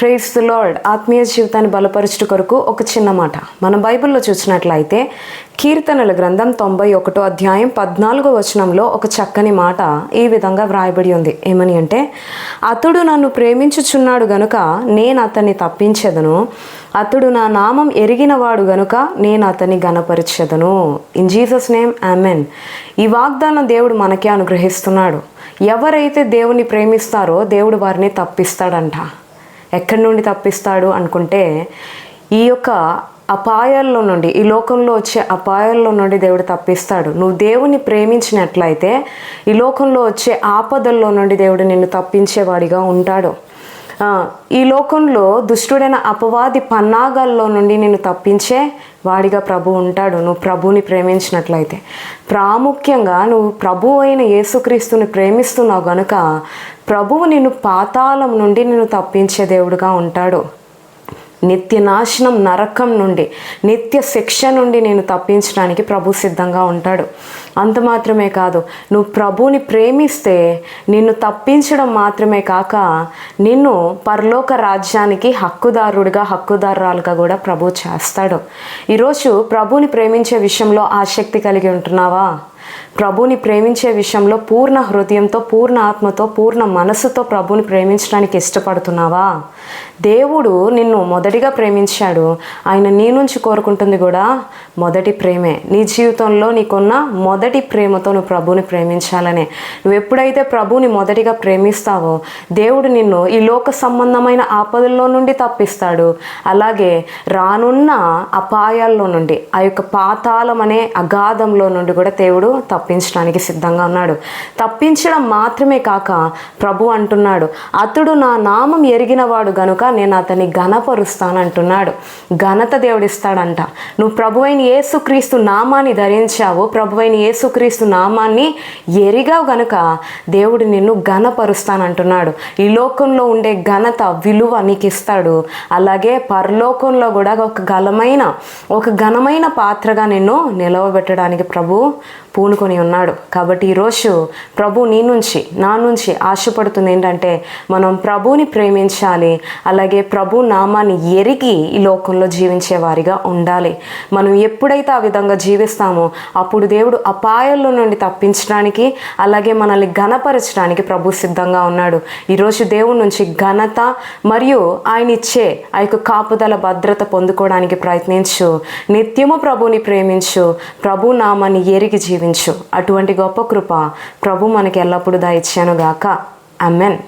Praise the lord ఆత్మీయ జీవితాన్ని బలపరచుట కొరకు ఒక చిన్న మాట. మన బైబిల్లో చూసినట్లయితే కీర్తనల గ్రంథం తొంభై ఒకటో అధ్యాయం పద్నాలుగో వచనంలో ఒక చక్కని మాట ఈ విధంగా వ్రాయబడి ఉంది. ఏమని అంటే అతడు నన్ను ప్రేమించుచున్నాడు గనుక నేను అతన్ని తప్పించెదను. అతడు నా నామం ఎరిగినవాడు గనుక నేను అతన్ని గణపరిచెదను ఇన్ జీసస్ నేమ్ ఆమెన్ ఈ వాగ్దానం దేవుడు మనకే అనుగ్రహిస్తున్నాడు. ఎవరైతే దేవుని ప్రేమిస్తారో దేవుడు వారిని తప్పిస్తాడంట. ఎక్కడి నుండి తప్పిస్తాడు అనుకుంటే ఈ యొక్క అపాయాల్లో నుండి ఈ లోకంలో వచ్చే అపాయాల్లో నుండి దేవుడు తప్పిస్తాడు. నువ్వు దేవుని ప్రేమించినట్లయితే ఈ లోకంలో వచ్చే ఆపదల్లో నుండి దేవుడు నిన్ను తప్పించేవాడిగా ఉంటాడు. ఈ లోకంలో దుష్టుడైన అపవాది పన్నాగాల్లో నుండి నేను తప్పించే వాడిగా ప్రభు ఉంటాడు. నువ్వు ప్రభువుని ప్రేమించినట్లయితే. ప్రాముఖ్యంగా నువ్వు ప్రభు అయిన యేసుక్రీస్తుని ప్రేమిస్తున్నావు గనుక ప్రభువు నిన్ను పాతాళం నుండి నిన్ను తప్పించే దేవుడుగా ఉంటాడు. నిత్య నాశనం నరకం నుండి నిత్య శిక్ష నుండి నేను తప్పించడానికి ప్రభు సిద్ధంగా ఉంటాడు. అంత మాత్రమే కాదు నువ్వు ప్రభుని ప్రేమిస్తే నిన్ను తప్పించడం మాత్రమే కాక నిన్ను పరలోక రాజ్యానికి హక్కుదారుడిగా హక్కుదారురాలుగా కూడా ప్రభు చేస్తాడు. ఈరోజు ప్రభుని ప్రేమించే విషయంలో ఆసక్తి కలిగి ఉంటున్నావా? ప్రభుని ప్రేమించే విషయంలో పూర్ణ హృదయంతో పూర్ణ ఆత్మతో పూర్ణ మనసుతో ప్రభుని ప్రేమించడానికి ఇష్టపడుతున్నావా? దేవుడు నిన్ను మొదటిగా ప్రేమించాడు. ఆయన నీ నుంచి కోరుకుంటుంది కూడా మొదటి ప్రేమే. నీ జీవితంలో నీకున్న మొదటి ప్రేమతో నువ్వు ప్రభుని ప్రేమించాలనే. నువ్వు ఎప్పుడైతే ప్రభుని మొదటిగా ప్రేమిస్తావో దేవుడు నిన్ను ఈ లోక సంబంధమైన ఆపదల్లో నుండి తప్పిస్తాడు. అలాగే రానున్న అపాయాల్లో నుండి ఆ యొక్క పాతాళం అనే అగాధంలో నుండి కూడా దేవుడు తప్పించడానికి సిద్ధంగా ఉన్నాడు. తప్పించడం మాత్రమే కాక ప్రభు అంటున్నాడు అతడు నా నామం ఎరిగినవాడు గనుక నేను అతన్ని ఘనపరుస్తాను అంటున్నాడు ఘనత దేవుడిస్తాడంట. నువ్వు ప్రభువైన యేసుక్రీస్తు నామాన్ని ధరించావు ప్రభువైన యేసుక్రీస్తు నామాన్ని ఎరిగావు గనుక దేవుడు నిన్ను ఘనపరుస్తానంటున్నాడు. ఈ లోకంలో ఉండే ఘనత విలువ నీకు ఇస్తాడు అలాగే పరలోకంలో కూడా ఒక ఘనమైన ఒక ఘనమైన పాత్రగా నిన్ను నిలవబెట్టడానికి ప్రభు పూనుకొని ఉన్నాడు. కాబట్టి ఈరోజు ప్రభు నీ నుంచి నా నుంచి ఆశపడుతుంది ఏంటంటే మనం ప్రభుని ప్రేమించాలి అలాగే ప్రభు నామాన్ని ఎరిగి ఈ లోకంలో జీవించే వారిగా ఉండాలి. మనం ఎప్పుడైతే ఆ విధంగా జీవిస్తామో అప్పుడు దేవుడు అపాయాల్లో నుండి తప్పించడానికి అలాగే మనల్ని ఘనపరచడానికి ప్రభు సిద్ధంగా ఉన్నాడు. ఈరోజు దేవుడి నుంచి ఘనత మరియు ఆయన ఇచ్చే ఆ యొక్క కాపుదల భద్రత పొందుకోవడానికి ప్రయత్నించు. నిత్యము ప్రభుని ప్రేమించు. ప్రభు నామాన్ని ఎరిగి జీవించు. అటువంటి గొప్ప కృప ప్రభు మనకి ఎల్లప్పుడూ దయచాను గాక అమెన్